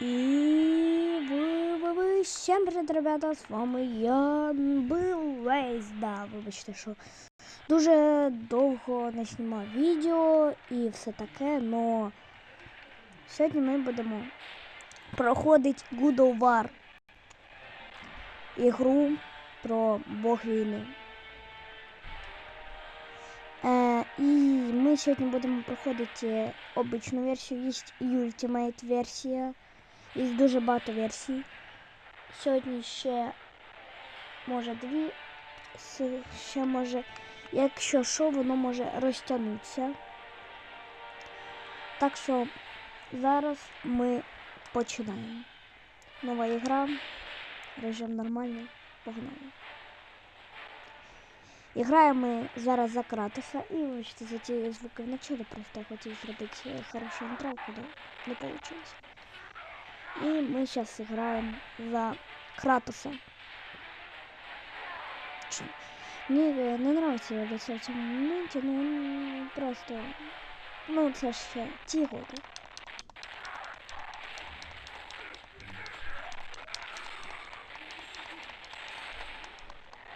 И вы, вы, вы, всем привет, ребята, з вами я был Вейс, да, вибачте, що дуже довго не знімав відео і все таке, но сьогодні ми будемо проходити God of War ігру про Бог війни. Е, і ми сьогодні будемо проходити обичну версію, є і Ultimate версія. Є дуже багато версій. Сьогодні ще може дві, ще може, якщо що, воно може розтягнутися. Так що зараз ми починаємо. Нова ігра, режим нормальний, погнали. І граємо ми зараз за Кратоса і вибачте за ті звуки в началі, просто хотів зробити хорошу інтровку, да не вийшло. И мы сейчас играем за Кратоса. Ч- Мне э, не нравится его лицо в цьому моменте, но он просто... Ну, це ж ще ті годи.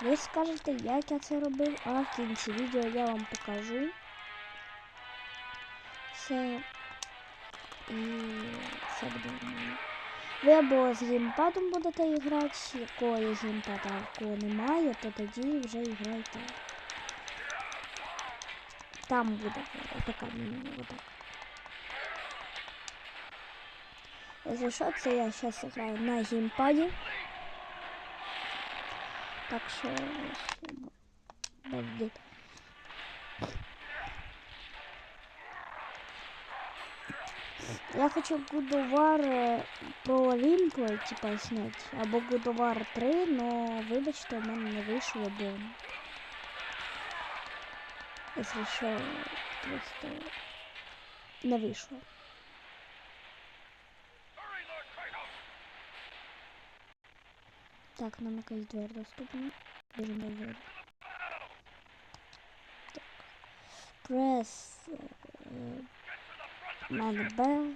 Ви скажете, як я це робив, а в кінці відео я вам покажу. Все. І все буде нормально. Ви або з геймпадом будете грати, якого є геймпад, а кого немає, то тоді вже грайте. Там буде така отак. Якщо що, це я зараз граю на геймпаді. Так що Подожди. Я хочу God of War е, про Олімпу, типа, снять. Або God of War 3, но вибачте, у мене не вийшло, бо... Якщо що, просто не вийшло. Так, нам якась двері доступна. Біжимо в двері. Так. Прес... Мене Б.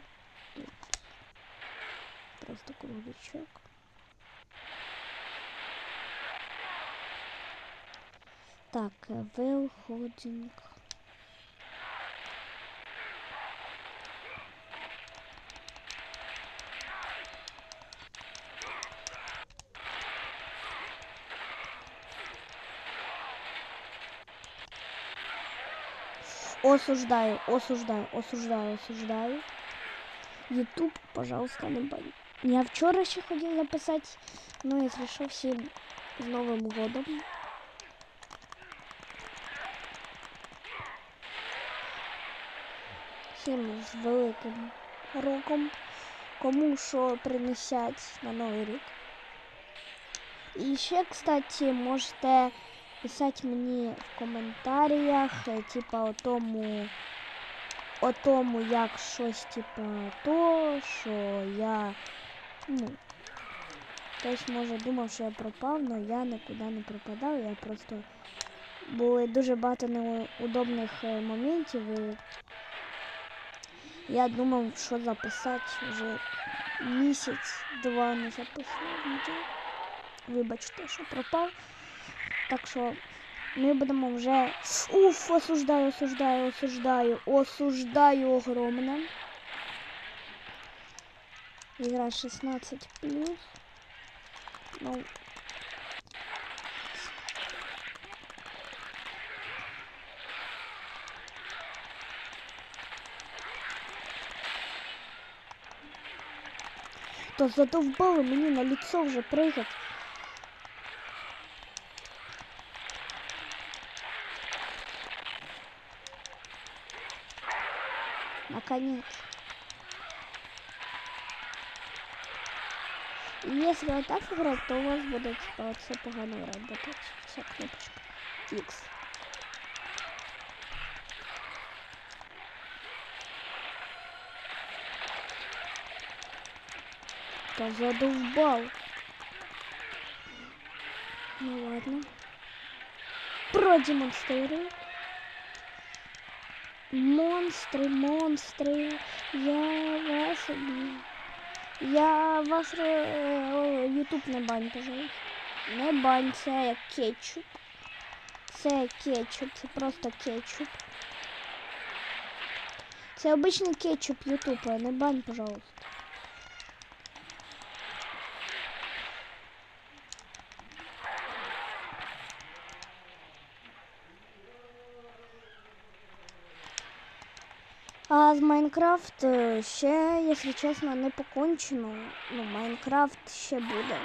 Просто круглячок. Так, виходинг. Осуждаю, осуждаю, осуждаю, осуждаю. Ютуб, пожалуйста, не бань. Я вчора ще хотів записати, ну якщо що, всім з Новим годом. Всім з великим роком. Кому що принесять на Новий рік. І ще, кстати, можете писати мені в коментарях, е, типа о тому, о тому, як щось, типа, то, що я, ну, хтось може думав, що я пропав, але я нікуди не пропадав, я просто були дуже багато неудобних е, моментів. І я думав, що записати вже місяць-два не записував відео. Вибачте, що пропав. Так що ми будемо вже. Уф, осуждаю, осуждаю, осуждаю, осуждаю огромно. Игра 16 плюс. Ну. То задовбали мені на лицо вже пригати. Наконец. И Если вот так играть, то у вас будет типа вот все погано работать. Вся кнопочка. X. Да задолбал. Ну ладно. Продемонстрирую. Монстры, монстры, я вас люблю. Я ваш е, Ютуб не бань, пожалуйста. Не бань, це кетчуп. Це кетчуп, це просто кетчуп. Це обичний кетчуп Ютуба, не бань, пожалуйста. З Майнкрафт е, ще, якщо чесно, не покончено. Ну, Майнкрафт ще буде.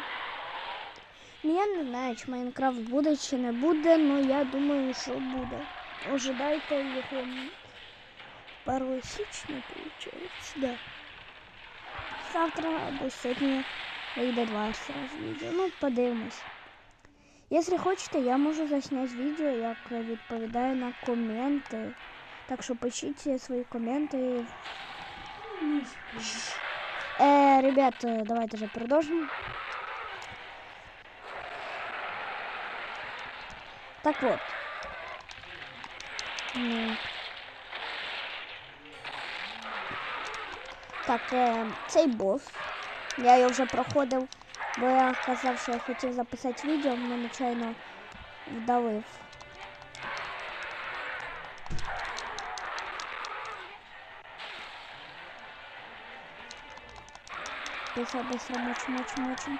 Ну, я не знаю, чи Майнкрафт буде, чи не буде, але я думаю, що буде. Ожидайте його 1 січня, виходить. Да. Завтра або сьогодні вийде два сразу відео. Ну, подивимось. Якщо хочете, я можу засняти відео, як відповідаю на коменти. Так що пишіть свої коменти. Е, ребят, давайте вже продовжимо. Так от. М. Так, е, цей бос. Я його вже проходив, бо я казав, що я хотів записати відео, але нечайно вдавив. Быстро, быстро, мочим, мочим, мочим.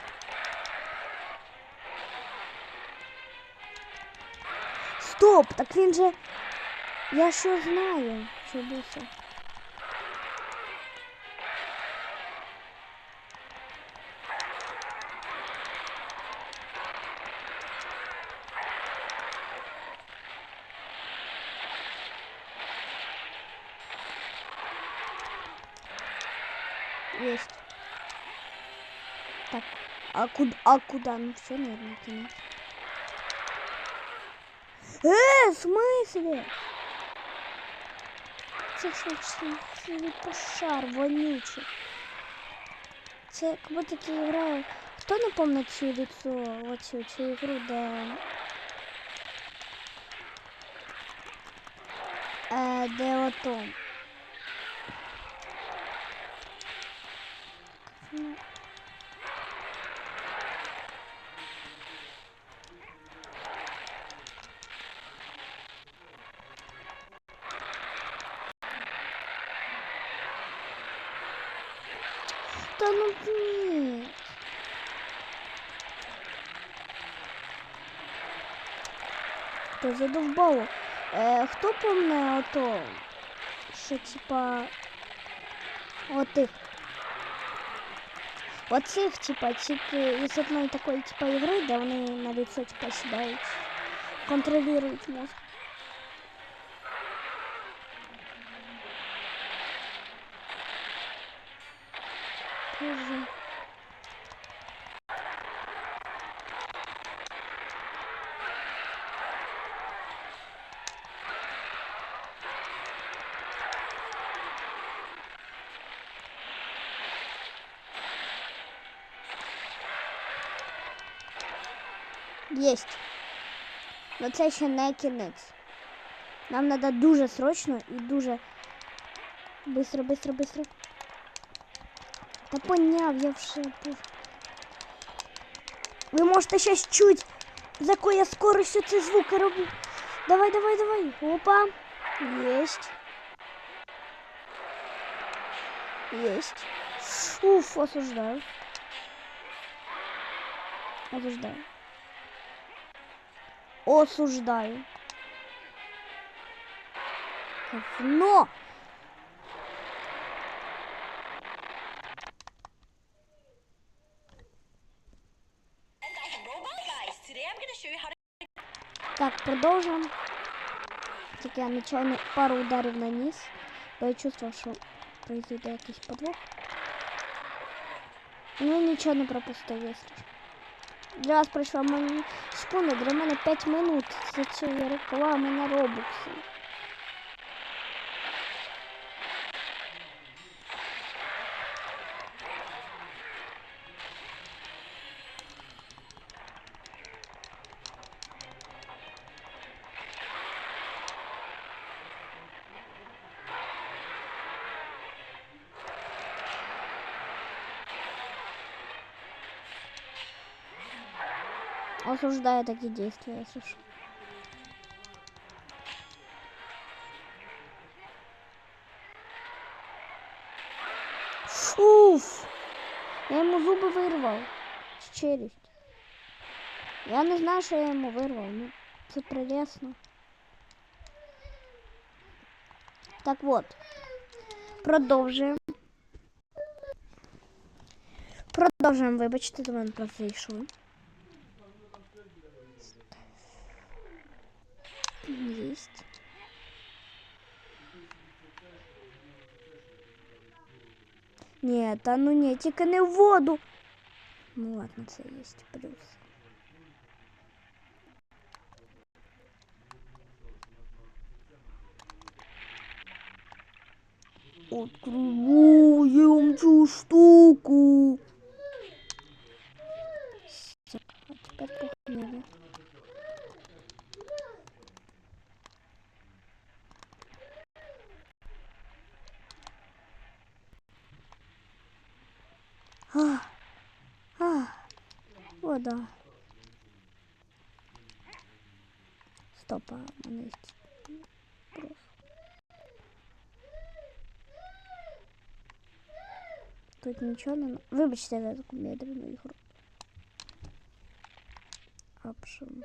Стоп! Так він же. Я що знаю, що більше. Есть. Так, а куда, а куда? Ну все, наверное, кинуть. Э, в смысле? Це ж пошар вонючий. Це як будто ти грає. Хто не помнить лицо, оцю цю ігру, де. Е, де ото. Та ну ні. Та задовбало. Е, хто помне ото, що типа отих. Оцих, типа, тільки із одної такої типа ігри, де вони на лицо типа сідають, контролюють мозг. Боже. Єсть. Но це ще не кінець. Нам треба дуже срочно і дуже быстро, быстро, быстро. Та поняв, я вже був. Ви можете щось чуть, з якою скоростю ці звуки роблю. Давай, давай, давай. Опа. Есть. Есть. Уф, осуждаю. Осуждаю. Осуждаю. Говно! Так, продовжуємо. Тільки я нечайно пару ударів наніс, бо я чувствував, що произойде якийсь подвох. Ну нічого не пропустив, якщо. що. Для вас пройшла мені секунда, для мене 5 минут за цієї реклами на робоксі. Осуждаю такие действия, если что. Фуф! Я ему зубы вирвав. З Челюсть. Я не знаю, що я йому вирвав. Ну, це прелесно. Так от. Продовжуємо. Продовжуємо, вибачте, до мене просто зайшов. Есть. Ні, та ну ні, тільки не в воду. Ну ладно, це є плюс. Открываем цю штуку. Так, а теперь погнали. вода. Стоп, а в мене є просто. Тут нічого не... на- Вибачте за таку медленну ігру. Option.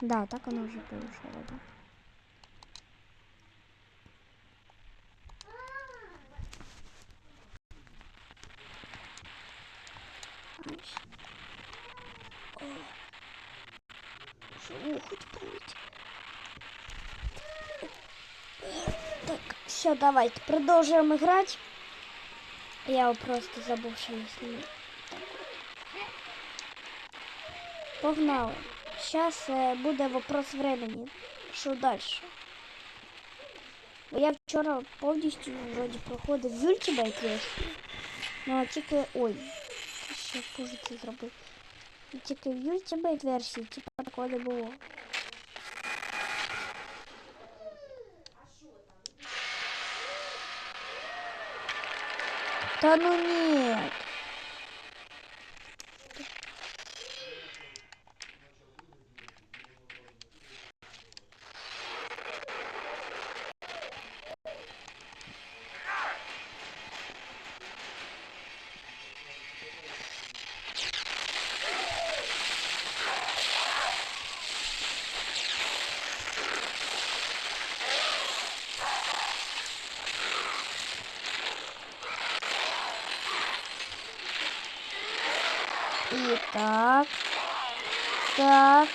Да, так оно уже получило, да. Хоть плыть. Так, все, давайте продолжим играть. Я просто забыл, что я вот. Погнали. Сейчас буде вопрос времени. Далі? Бо я вчора повністю вроді проходив Ultimate версію. Ну а тільки. Ой, ще позже це зробив. Тільки в Ultimate версії, типа такого не було. Та ну нет. И так. Так.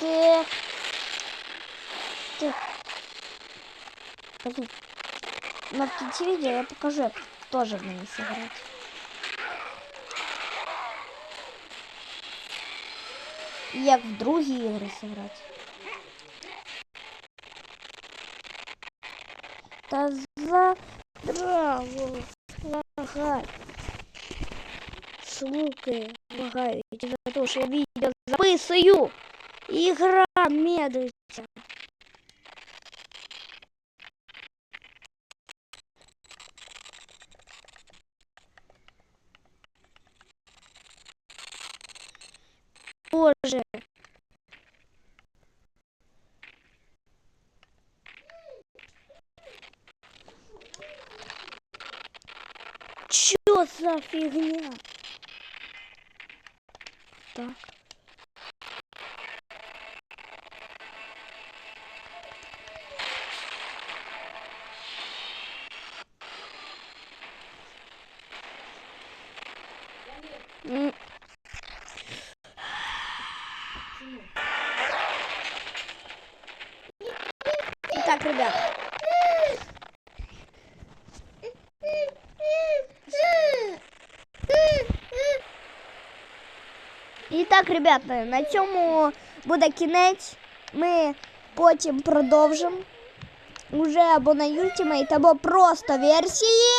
Так. Так. Подожди. На в кінці відео я покажу, як теж в неї зіграти. І як в другі ігри зіграти. Та здраво лагать. Слуки лагають за те, що я відео записую. Ігра медлиться. Боже. Чё за фигня? Так. І так, ребята, на цьому буде кінець. Ми потім продовжимо. Уже або на Ultimate, або просто версії.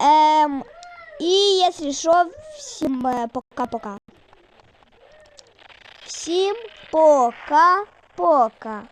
Ем, і якщо що, всім е, пока-пока. Всім пока. Пока.